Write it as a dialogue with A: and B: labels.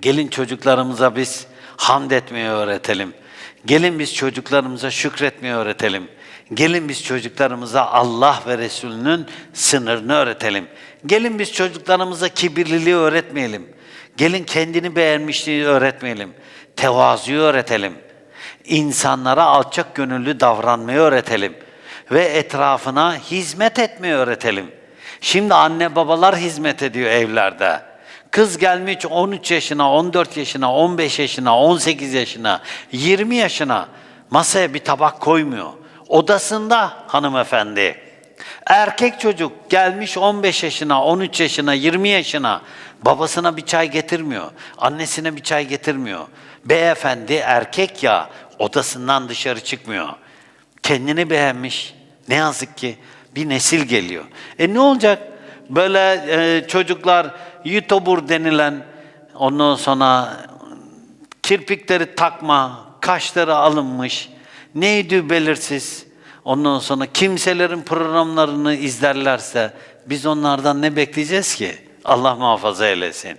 A: Gelin çocuklarımıza biz hamd etmeyi öğretelim. Gelin biz çocuklarımıza şükretmeyi öğretelim. Gelin biz çocuklarımıza Allah ve Resulünün sınırını öğretelim. Gelin biz çocuklarımıza kibirliliği öğretmeyelim. Gelin kendini beğenmişliği öğretmeyelim. Tevazuyu öğretelim. İnsanlara alçak gönüllü davranmayı öğretelim. Ve etrafına hizmet etmeyi öğretelim. Şimdi anne babalar hizmet ediyor evlerde. Kız gelmiş 13 yaşına, 14 yaşına, 15 yaşına, 18 yaşına, 20 yaşına masaya bir tabak koymuyor. Odasında hanımefendi. Erkek çocuk gelmiş 15 yaşına, 13 yaşına, 20 yaşına babasına bir çay getirmiyor. Annesine bir çay getirmiyor. Beyefendi erkek ya odasından dışarı çıkmıyor. Kendini beğenmiş. Ne yazık ki bir nesil geliyor. E ne olacak? Böyle e, çocuklar YouTuber denilen ondan sonra kirpikleri takma, kaşları alınmış, neydi belirsiz. Ondan sonra kimselerin programlarını izlerlerse biz onlardan ne bekleyeceğiz ki? Allah muhafaza eylesin.